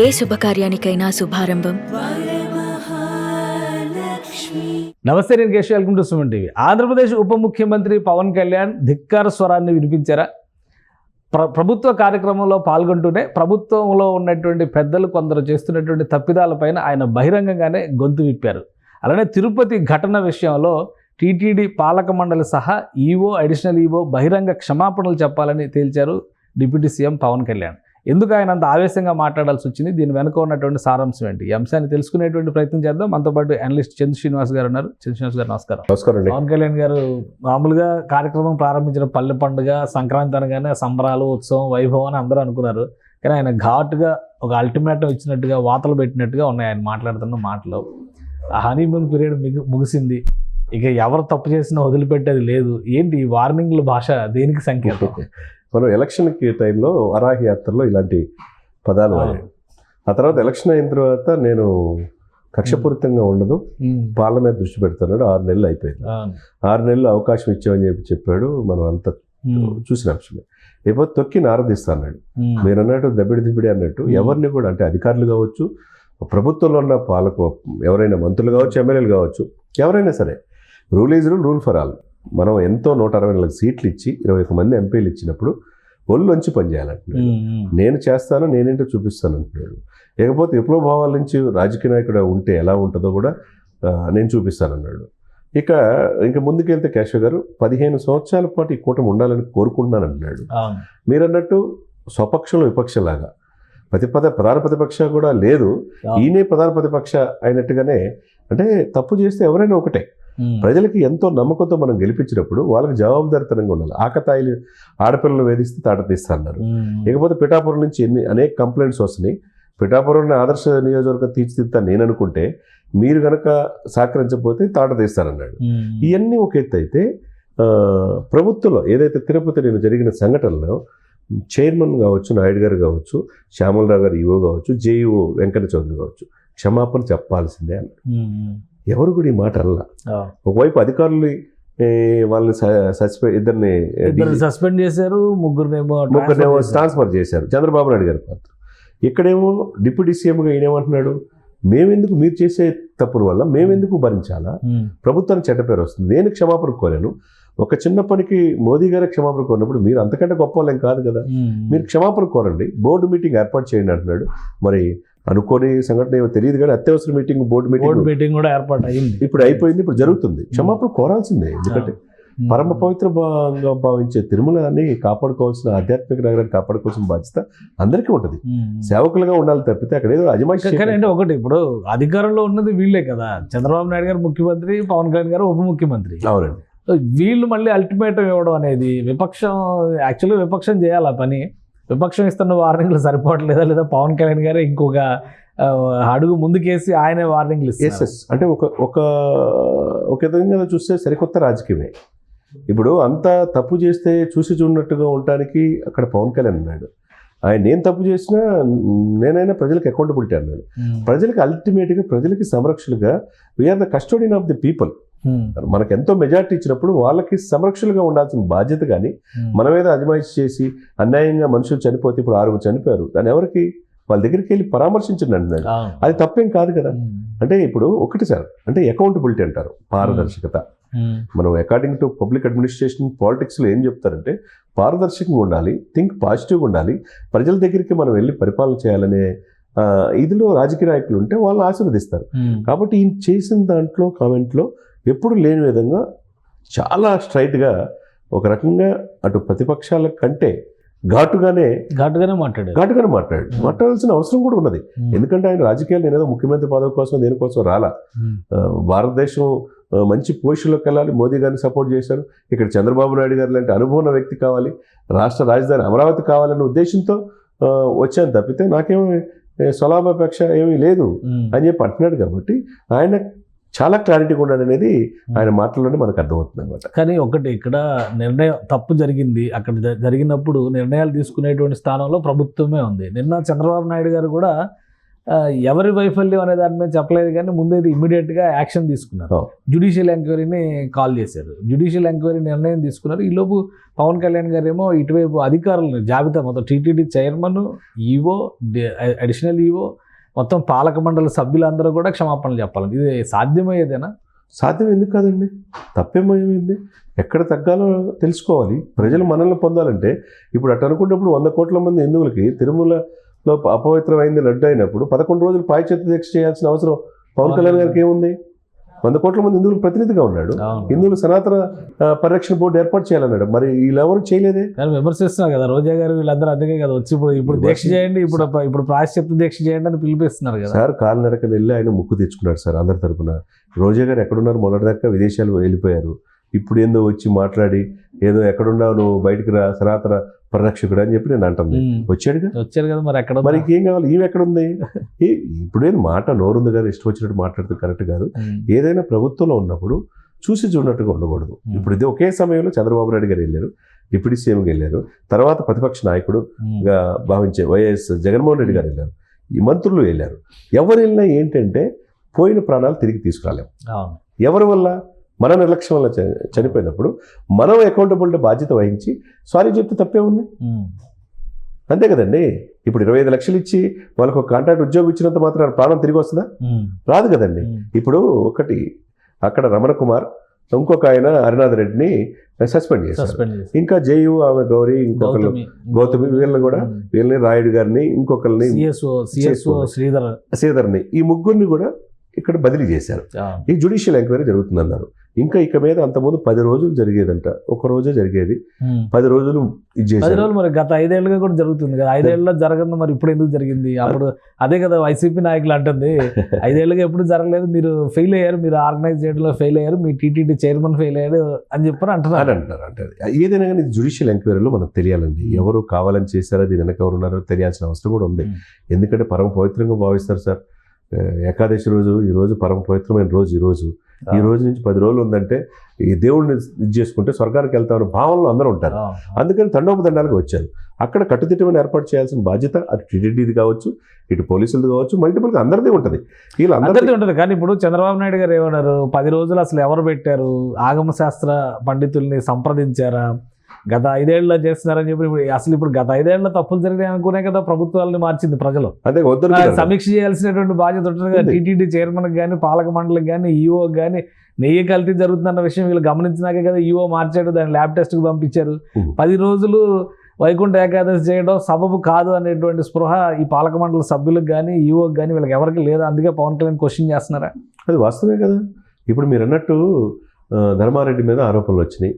ఏ శుభకార్యానికైనా శుభారంభం. నమస్తే నేను Keshav welcome to Suman TV. Andhra Pradesh ఉప ముఖ్యమంత్రి పవన్ కళ్యాణ్ ధిక్కార స్వరాన్ని వినిపించారా? ప్ర ప్రభుత్వ కార్యక్రమంలో పాల్గొంటూనే ప్రభుత్వంలో ఉన్నటువంటి పెద్దలు కొందరు చేస్తున్నటువంటి తప్పిదాలపైన ఆయన బహిరంగంగానే గొంతు విప్పారు. అలానే తిరుపతి ఘటన విషయంలో టీటీడీ పాలక మండలి సహా ఈవో అడిషనల్ ఈవో బహిరంగ క్షమాపణలు చెప్పాలని తేల్చారు డిప్యూటీ సీఎం పవన్ కళ్యాణ్. ఎందుకు ఆయన అంత ఆవేశంగా మాట్లాడాల్సి వచ్చింది? దీని వెనుక ఉన్నటువంటి సారాంశం ఏంటి? ఈ అంశాన్ని తెలుసుకునేటువంటి ప్రయత్నం చేద్దాం. మనతో పాటు అనలిస్ట్ చంద్ర శ్రీనివాస్ గారు ఉన్నారు. చంద్ర శ్రీనివాస్ గారు నమస్కారం. నమస్కారం పవన్ కళ్యాణ్ గారు మామూలుగా కార్యక్రమం ప్రారంభించిన పల్లె పండుగ సంక్రాంతి అనగానే సంబరాలు ఉత్సవం వైభవం అని అందరూ అనుకున్నారు. కానీ ఆయన ఘాటుగా ఒక అల్టిమేటం ఇచ్చినట్టుగా వాతలు పెట్టినట్టుగా ఉన్నాయి. ఆయన మాట్లాడుతున్న మాటలు. ఆ హనీమూన్ పీరియడ్ మిగు ముగిసింది. ఇక ఎవరు తప్పు చేసినా వదిలిపెట్టేది లేదు. ఏంటి ఈ వార్నింగ్ల భాష? దేనికి సంకేతం? మనం ఎలక్షన్కి టైంలో వరాహి యాత్రలో ఇలాంటి పదాలు వాడాడు ఆ తర్వాత ఎలక్షన్ అయిన తర్వాత నేను కక్షపూరితంగా ఉండదు పాలన మీద దృష్టి పెడుతున్నాడు ఆరు నెలలు అయిపోయింది. ఆరు నెలలు అవకాశం ఇచ్చామని చెప్పి చెప్పాడు. మనం అంత చూసిన అంశమే. లేకపోతే తొక్కి నారదీస్తా అన్నాడు. మీరు అన్నట్టు దబిడి దిబిడి అన్నట్టు. ఎవరిని కూడా అంటే అధికారులు కావచ్చు ప్రభుత్వంలో ఉన్న పాలక ఎవరైనా మంత్రులు కావచ్చు ఎమ్మెల్యేలు కావచ్చు ఎవరైనా సరే rule is rule rule for all. మనం ఎంతో నూట అరవై నాలుగు సీట్లు ఇచ్చి ఇరవై ఒక మంది ఎంపీలు ఇచ్చినప్పుడు ఒళ్ళొంచి పనిచేయాలంటున్నాడు. నేను చేస్తాను నేనేంటో చూపిస్తాను అంటున్నాడు. లేకపోతే విప్లవ భావాల నుంచి రాజకీయ నాయకుడు ఉంటే ఎలా ఉంటుందో కూడా నేను చూపిస్తానన్నాడు. ఇక ఇంకా ముందుకెళ్తే కేశవ్ గారు పదిహేను సంవత్సరాల పాటు ఈ కూటమి ఉండాలని కోరుకుంటున్నాను అంటున్నాడు అవును. మీరన్నట్టు స్వపక్షంలో విపక్షలాగా. ప్రతిపద ప్రధాన ప్రతిపక్ష కూడా లేదు. ఈయనే ప్రధాన ప్రతిపక్ష అయినట్టుగానే అంటే తప్పు చేస్తే ఎవరైనా ఒకటే. ప్రజలకి ఎంతో నమ్మకంతో మనం గెలిపించినప్పుడు వాళ్ళకి జవాబుదారితనంగా ఉండాలి. ఆకతాయిలు ఆడపిల్లలు వేధిస్తే తాట తీస్తా అన్నారు. ఉమ్, లేకపోతే పిఠాపురం నుంచి ఎన్ని అనేక కంప్లైంట్స్ వస్తున్నాయి. పిఠాపురం ఆదర్శ నియోజకవర్గం తీర్చిదిద్దాను నేను అనుకుంటే మీరు గనక సహకరించకపోతే తాట తీస్తానన్నాడు. ఇవన్నీ ఒక ఎత్తు అయితే ప్రభుత్వంలో ఏదైతే తిరుపతి నేను జరిగిన సంఘటనలో చైర్మన్ కావచ్చు నాయుడు గారు కావచ్చు శ్యామలరావు గారు ఈవో కావచ్చు జేఈఓ వెంకట చౌదరి కావచ్చు క్షమాపణ చెప్పాల్సిందే అన్నారు ఎవరు కూడా ఈ మాట అవును. ఒకవైపు అధికారులు వాళ్ళని సస్పెండ్ ఇద్దరిని ఇద్దరు సస్పెండ్ చేశారు ముగ్గురునేమో. ట్రాన్స్ఫర్ చేశారు. చంద్రబాబు నాయుడు గారి పాత్ర. ఇక్కడేమో డిప్యూటీ సీఎంగా ఈయనేమంటున్నాడు? మేమెందుకు మీరు చేసే తప్పుల వల్ల మేమెందుకు భరించాలా? ప్రభుత్వానికి చెడ్డ పేరు వస్తుంది. నేను క్షమాపణ కోరాను. ఒక చిన్న పనికి మోదీ గారే క్షమాపణ కోరినప్పుడు మీరు అంతకంటే గొప్ప వాళ్ళేం కాదు. కదా మీరు క్షమాపణ కోరండి. బోర్డు మీటింగ్ ఏర్పాటు చేయండి అంటున్నాడు. మరి అనుకోని సంఘటన ఏమో తెలియదు కానీ అత్యవసర meeting board board meeting meeting కూడా ఏర్పాటు అయింది ఇప్పుడు అయిపోయింది ఇప్పుడు జరుగుతుంది. క్షమాపణ కోరాల్సిందే. ఎందుకంటే ఉమ్, పరమ పవిత్ర భావంగా భావించే తిరుమలని కాపాడుకోవాల్సిన ఆధ్యాత్మిక నగరాన్ని కాపాడుకోవాల్సిన బాధ్యత అందరికీ ఉంటుంది. ఉమ్. సేవకులుగా ఉండాలి తప్పితే అక్కడ ఏదో అజమాయిషి అంటే ఒకటి ఇప్పుడు అధికారంలో ఉన్నది వీళ్ళే కదా. చంద్రబాబు నాయుడు గారు ముఖ్యమంత్రి పవన్ కళ్యాణ్ గారు ఉప ముఖ్యమంత్రి అవునండి. వీళ్ళు మళ్ళీ అల్టిమేటం ఇవ్వడం అనేది విపక్షం యాక్చువల్గా విపక్షం చేయాలి ఆ పని. విపక్షం ఇస్తున్న వార్నింగ్లు సరిపోవట్లేదా లేదా? పవన్ కళ్యాణ్ గారు ఇంకొక అడుగు ముందుకేసి ఆయనే వార్నింగ్లు ఎస్ ఇస్తారు ఎస్ అంటే ఒక ఒక ఒక విధంగా చూస్తే సరికొత్త రాజకీయమే. ఇప్పుడు అంత తప్పు చేస్తే చూసి చూడనట్టుగా ఉండటానికి అక్కడ పవన్ కళ్యాణ్ అన్నాడు ఆయన నేను తప్పు చేసినా నేనైనా ప్రజలకు అకౌంటబిలిటీ అన్నాడు. ప్రజలకు అల్టిమేట్గా ప్రజలకి సంరక్షణగా we are the custodian of the people మనకు ఎంతో మెజార్టీ ఇచ్చినప్పుడు వాళ్ళకి సంరక్షణగా ఉండాల్సిన బాధ్యత కానీ మన మీద అజమాయిషి చేసి అన్యాయంగా మనుషులు చనిపోతే ఇప్పుడు ఆరుగురు చనిపోయారు. దాని ఎవరికి? వాళ్ళ దగ్గరికి వెళ్ళి పరామర్శించండి అంటున్నాడు. అది తప్పేం కాదు కదా. అంటే ఇప్పుడు ఒకటి సార్ అంటే అకౌంటబిలిటీ అంటారు పారదర్శకత. మనం అకార్డింగ్ టు పబ్లిక్ అడ్మినిస్ట్రేషన్ పాలిటిక్స్లో ఏం చెప్తారంటే పారదర్శకంగా ఉండాలి థింక్ పాజిటివ్గా ఉండాలి ప్రజల దగ్గరికి మనం వెళ్ళి పరిపాలన చేయాలనే ఇదిలో రాజకీయ నాయకులు ఉంటే వాళ్ళని ఆశీర్వదిస్తారు. కాబట్టి ఈయన చేసిన దాంట్లో కామెంట్లో ఎప్పుడు లేని విధంగా చాలా స్ట్రైట్గా ఒక రకంగా అటు ప్రతిపక్షాల కంటే ఘాటుగానే ఘాటుగానే మాట్లాడారు. ఘాటుగానే మాట్లాడాడు. మాట్లాడాల్సిన అవసరం కూడా ఉన్నది. ఎందుకంటే ఆయన రాజకీయాలు నేనేదో ముఖ్యమంత్రి పదవి కోసం దేనికోసం రాలా. భారతదేశం మంచి పొజిషన్లోకి వెళ్ళాలి. మోదీ గారిని సపోర్ట్ చేశారు. ఇక్కడ చంద్రబాబు నాయుడు గారు లాంటి అనుభవం వ్యక్తి కావాలి. రాష్ట్ర రాజధాని అమరావతి కావాలనే ఉద్దేశంతో వచ్చాను తప్పితే నాకేమీ స్వలాభాపేక్ష ఏమీ లేదు. అని చెప్పి అంటున్నాడు కాబట్టి ఆయన చాలా క్లారిటీగా ఉన్నాడు అనేది ఆయన మాటల్లోనే మనకు అర్థమవుతుంది అనమాట కానీ ఒకటి ఇక్కడ నిర్ణయం తప్పు జరిగింది. అక్కడ జరిగినప్పుడు నిర్ణయాలు తీసుకునేటువంటి స్థానంలో ప్రభుత్వమే ఉంది. నిన్న చంద్రబాబు నాయుడు గారు కూడా ఎవరి వైఫల్యం అనే దాని మీద చెప్పలేదు కానీ ముందు ఇది ఇమీడియట్గా యాక్షన్ తీసుకున్నారు. జ్యుడిషియల్ ఎంక్వైరీని కాల్ చేశారు. జ్యుడిషియల్ ఎంక్వైరీ నిర్ణయం తీసుకున్నారు. ఈలోపు పవన్ కళ్యాణ్ గారు ఏమో ఇటువైపు అధికారులను జాబితా మొత్తం TTD chairman EO additional EO మొత్తం పాలక మండలి సభ్యులందరూ కూడా క్షమాపణలు చెప్పాలి ఇది సాధ్యమయ్యేదేనా సాధ్యం ఎందుకు కాదండి? తప్పేమయ్యింది? ఎక్కడ తగ్గాలో తెలుసుకోవాలి. ప్రజలు మనల్ని పొందాలంటే ఇప్పుడు అటు అనుకున్నప్పుడు వంద కోట్ల మంది హిందువులకి తిరుమలలో అపవిత్రమైంది లడ్డు అయినప్పుడు పదకొండు రోజులు పాయచేత దీక్ష చేయాల్సిన అవసరం పవన్ కళ్యాణ్ గారికి ఏముంది? వంద కోట్ల మంది హిందువులకు ప్రతినిధిగా ఉన్నాడు. హిందువులు సనాతన పరిరక్షణ బోర్డు ఏర్పాటు చేయాలన్నాడు. మరి వీళ్ళెవరు చేయలేదే? విమర్శిస్తున్నారు కదా రోజా గారు వీళ్ళందరూ అందుకే కదా వచ్చి ఇప్పుడు ఇప్పుడు దీక్ష చేయండి ఇప్పుడు ఇప్పుడు ప్రాయశ్చిత్త దీక్ష చేయండి అని పిలిపిస్తున్నారు కదా. సార్ కాలినడకని వెళ్ళి ఆయన ముక్కు తెచ్చుకున్నాడు సార్ అందరి తరపున. రోజా గారు ఎక్కడున్నారు? మొన్నటిదాకా విదేశాలు వెళ్ళిపోయారు. ఇప్పుడు ఏందో వచ్చి మాట్లాడి ఏదో ఎక్కడున్నావు? నువ్వు బయటికి రా సనాతన పరిరక్షకుడు అని చెప్పి నేను అంటుంది. ఉమ్. వచ్చాడుగా. వచ్చారు కదా మరి ఎక్కడ మరి ఇంకేం కావాలి? ఈమె ఎక్కడుంది? ఈ- ఇప్పుడేం మాట నోరుంది కదా ఇష్టం వచ్చినట్టు మాట్లాడితే కరెక్ట్ కాదు. ఏదైనా ప్రభుత్వంలో ఉన్నప్పుడు చూసి చూడనట్టుగా ఉండకూడదు. ఇప్పుడు ఇది ఒకే సమయంలో చంద్రబాబు నాయుడు గారు వెళ్ళారు డిప్యూటీ సీఎంకి వెళ్ళారు తర్వాత ప్రతిపక్ష నాయకుడు ఉమ్. గా భావించే వైఎస్ జగన్మోహన్ రెడ్డి గారు వెళ్ళారు. ఈ మంత్రులు వెళ్ళారు. ఎవరు వెళ్ళినా ఏంటంటే పోయిన ప్రాణాలు తిరిగి తీసుకురాలేం. అవును. ఎవరి వల్ల? మన నిర్లక్ష్యం వల్ల చనిపోయినప్పుడు మనం అకౌంటబిలిటీ బాధ్యత వహించి సారీ చెప్తే తప్పే ఉంది. అంతే కదండి? ఇప్పుడు ఇరవై ఐదు లక్షలు ఇచ్చి వాళ్ళకు ఒక కాంట్రాక్ట్ ఉద్యోగం ఇచ్చినంత మాత్రం ప్రాణం తిరిగి వస్తుందా. రాదు కదండి. ఇప్పుడు ఒకటి అక్కడ రమణ కుమార్ ఇంకొక ఆయన హరినాథ్ రెడ్డిని సస్పెండ్ చేశారు. ఇంకా జేయు ఆమె గౌరీ ఇంకొకరు గౌతమి వీళ్ళని కూడా వీళ్ళని రాయుడు గారిని ఇంకొకరిని శ్రీధర్ని ఈ ముగ్గురిని కూడా ఇక్కడ బదిలీ చేశారు. ఈ జుడిషియల్ ఎంక్వైరీ జరుగుతుందన్నారు. ఇంకా ఇక మీద అంతకుముందు పది రోజులు జరిగేదంట. ఒక రోజే జరిగేది. పది రోజులు పది రోజులు మరి గత ఐదేళ్ళుగా కూడా జరుగుతుంది కదా. ఐదేళ్ళలో జరగదు మరి ఇప్పుడు ఎందుకు జరిగింది? అప్పుడు అదే కదా వైసీపీ నాయకులు అంటుంది ఐదేళ్ళుగా ఎప్పుడు జరగలేదు మీరు ఫెయిల్ అయ్యారు మీరు ఆర్గనైజ్ చేయడంలో ఫెయిల్ అయ్యారు మీ టీటీడీ చైర్మన్ ఫెయిల్ అయ్యారు అని చెప్పని అంటున్నారు. అంటారు అంటే ఏదైనా కానీ జుడిషియల్ ఎంక్వైరీలో మనకు తెలియాలండి. ఎవరు కావాలని చేశారో దీని వెనక ఎవరు ఉన్నారో తెలియాల్సిన అవసరం కూడా ఉంది. ఎందుకంటే పరమ పవిత్రంగా భావిస్తారు సార్. ఏకాదశి రోజు ఈ రోజు పరమ పవిత్రమైన రోజు ఈ రోజు. ఈ రోజు నుంచి పది రోజులు ఉందంటే ఈ దేవుడిని ఇది చేసుకుంటే స్వర్గానికి వెళ్తామన్న భావనలో అందరూ ఉంటారు. అందుకని తండోపదండాలుగా వచ్చారు. అక్కడ కట్టుదిట్టమైన ఏర్పాటు చేయాల్సిన బాధ్యత అటు టీడీడీది కావచ్చు ఇటు పోలీసులది కావచ్చు మల్టిపుల్గా అందరిది ఉంటుంది. వీళ్ళందరిది అందరిది ఉంటుంది. కానీ ఇప్పుడు చంద్రబాబు నాయుడు గారు ఏమన్నారు? పది రోజులు అసలు ఎవరు పెట్టారు? ఆగమ శాస్త్ర పండితుల్ని సంప్రదించారా? గత ఐదేళ్ళలో చేస్తున్నారని చెప్పి ఇప్పుడు అసలు ఇప్పుడు గత ఐదేళ్ళ తప్పులు జరిగినాయి అనుకునే కదా ప్రభుత్వాలని మార్చింది ప్రజలు. అదే సమీక్ష చేయాల్సినటువంటి బాధ్యత ఉంటుంది కదా. టీటీడీ చైర్మన్ కానీ పాలక మండలికి కానీ ఈఓ కానీ నెయ్యి కల్తీ జరుగుతుందన్న విషయం వీళ్ళు గమనించినాకే కదా ఈఓ మార్చాడు దాన్ని ల్యాబ్ టెస్ట్కి పంపించారు. పది రోజులు వైకుంఠ ఏకాదశి చేయడం సబబు కాదు అనేటువంటి స్పృహ ఈ పాలక మండలి సభ్యులకు కానీ ఈఓకి కానీ వీళ్ళకి ఎవరికి లేదు. అందుకే పవన్ కళ్యాణ్ క్వశ్చన్ చేస్తున్నారా? అది వాస్తవమే కదా. ఇప్పుడు మీరు అన్నట్టు ధర్మారెడ్డి మీద ఆరోపణలు వచ్చినాయి.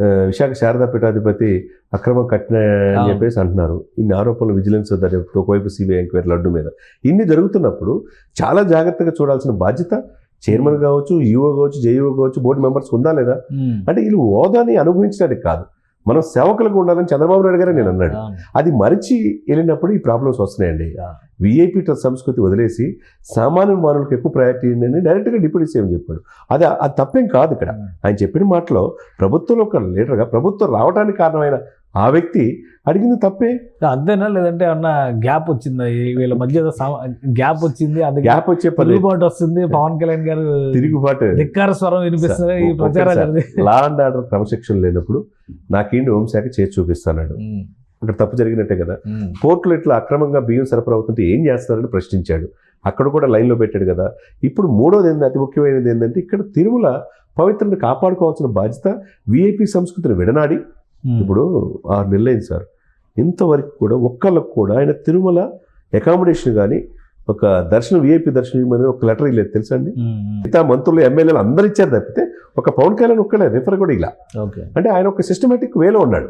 విశాఖ శారదా పీఠాధిపతి అక్రమం కట్టిన అని. చెప్పేసి అంటున్నారు. ఇన్ని ఆరోపణలు విజిలెన్స్ దాని ఒకవైపు సిబిఐ ఎంక్వైరీ లడ్డు మీద. ఇన్ని జరుగుతున్నప్పుడు చాలా జాగ్రత్తగా చూడాల్సిన బాధ్యత చైర్మన్ కావచ్చు ఈఓ కావచ్చు జేఈఓ కావచ్చు బోర్డు మెంబర్స్ ఉందా లేదా? అంటే వీళ్ళు హోదాని అనుభవించడానికి కాదు. మనం సేవకులకు ఉండాలని చంద్రబాబు నాయుడు గారే నేను అన్నాడు. అది మరిచి వెళ్ళినప్పుడు ఈ ప్రాబ్లమ్స్ వస్తున్నాయండి. విఐపి సంస్కృతి వదిలేసి సామాన్య మానవులకు ఎక్కువ ప్రయారిటీ అని డైరెక్ట్గా డిప్యూటీ సీఎం చెప్పాడు. అది అది తప్పేం కాదు ఇక్కడ. ఆయన చెప్పిన మాటలో ప్రభుత్వంలో ఒక లీడర్గా ప్రభుత్వం రావడానికి కారణమైన ఆ వ్యక్తి అడిగింది తప్పే. అంతేనా? లేదంటే ఏమన్నా గ్యాప్ వచ్చిందా? ఈ వీళ్ళ మధ్య గ్యాప్ వచ్చింది అందుకే గ్యాప్ వచ్చే తిరుగుబాటు వస్తుంది. పవన్ కళ్యాణ్ గారు తిరుగుబాటు. ధిక్కార స్వరం వినిపిస్తుంది ఈ ప్రచారాలు. లా అండ్ ఆర్డర్ క్రమశిక్షణ లేనప్పుడు నాకేంటి హోంశాఖ చేసి చూపిస్తాడు ఉమ్, అక్కడ తప్పు జరిగినట్టే కదా. ఉమ్, పోర్టులు ఇట్లా అక్రమంగా బియ్యం సరఫరా అవుతుంటే ఏం చేస్తారని ప్రశ్నించాడు. అక్కడ కూడా లైన్లో పెట్టాడు కదా. ఇప్పుడు మూడోది ఏంటి అతి ముఖ్యమైనది ఏంటంటే ఇక్కడ తిరుమల పవిత్రని కాపాడుకోవాల్సిన బాధ్యత విఐపి సంస్కృతిని విడనాడి. ఇప్పుడు ఆరు నెలలైంది సార్. ఇంతవరకు కూడా ఒక్కళ్ళకు కూడా ఆయన తిరుమల అకామిడేషన్ కానీ ఒక దర్శనం విఐపి దర్శనం ఇవ్వమని ఒక లెటర్ ఇవ్వలేదు తెలుసా అండి? ఉమ్, ఉమ్. మిగతా మంత్రులు ఎమ్మెల్యేలు అందరు ఇచ్చారు తప్పితే ఒక పవన్ కళ్యాణ్ ఒక్కడే రిఫర్ కూడా ఇలా అంటే ఆయన ఒక సిస్టమేటిక్ వేలో ఉన్నాడు.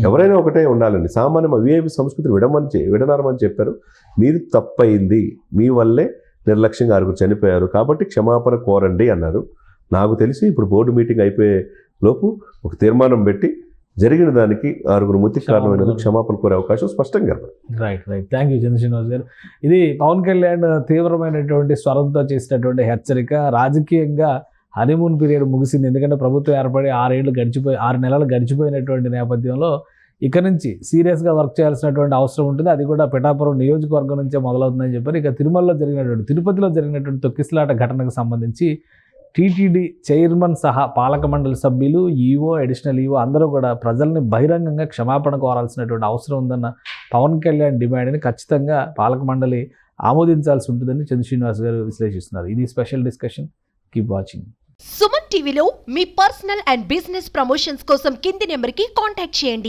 ఎవరైనా ఒకటే ఉండాలండి. సామాన్య విఐపి సంస్కృతిని విడమని విడనారమని చెప్పారు. మీరు తప్పయింది మీ వల్లే నిర్లక్ష్యంగా ఆరుగురు చనిపోయారు. కాబట్టి క్షమాపణ కోరండి అన్నారు. నాకు తెలిసి ఇప్పుడు బోర్డు మీటింగ్ అయిపోయే లోపు ఒక తీర్మానం పెట్టి జరిగిన దానికి ఆరుగురు మృతికి కారణమైనందుకు క్షమాపణ కోరే అవకాశం స్పష్టంగా కనపడుతుంది. Right right thank you Chandra Srinivas garu. ఇది పవన్ కళ్యాణ్ తీవ్రమైనటువంటి స్వరంతో చేసినటువంటి హెచ్చరిక. రాజకీయంగా హనీమూన్ పీరియడ్ ముగిసింది. ఎందుకంటే ప్రభుత్వం ఏర్పడి ఆరేళ్ళు గడిచిపోయి ఆరు నెలలు గడిచిపోయినటువంటి నేపథ్యంలో ఇక నుంచి సీరియస్గా వర్క్ చేయాల్సినటువంటి అవసరం ఉంటుంది. అది కూడా పిఠాపురం నియోజకవర్గం నుంచే మొదలవుతుందని చెప్పారు ఇక తిరుమలలో జరిగినటువంటి తిరుపతిలో జరిగినటువంటి తొక్కిసలాట ఘటనకు సంబంధించి టీటీడీ చైర్మన్ సహా పాలక మండలి సభ్యులు ఈవో అడిషనల్ ఈవో అందరూ కూడా ప్రజల్ని బహిరంగంగా క్షమాపణ కోరాల్సినటువంటి అవసరం ఉందన్న పవన్ కళ్యాణ్ డిమాండ్ని ఖచ్చితంగా పాలక మండలి ఆమోదించాల్సి ఉంటుందని చంద్ర శ్రీనివాస్ గారు విశ్లేషిస్తున్నారు. ఇది special discussion. Keep watching Suman టీవీలో మీ పర్సనల్ అండ్ బిజినెస్ ప్రమోషన్స్ కోసం కింది నెంబర్కి కాంటాక్ట్ చేయండి.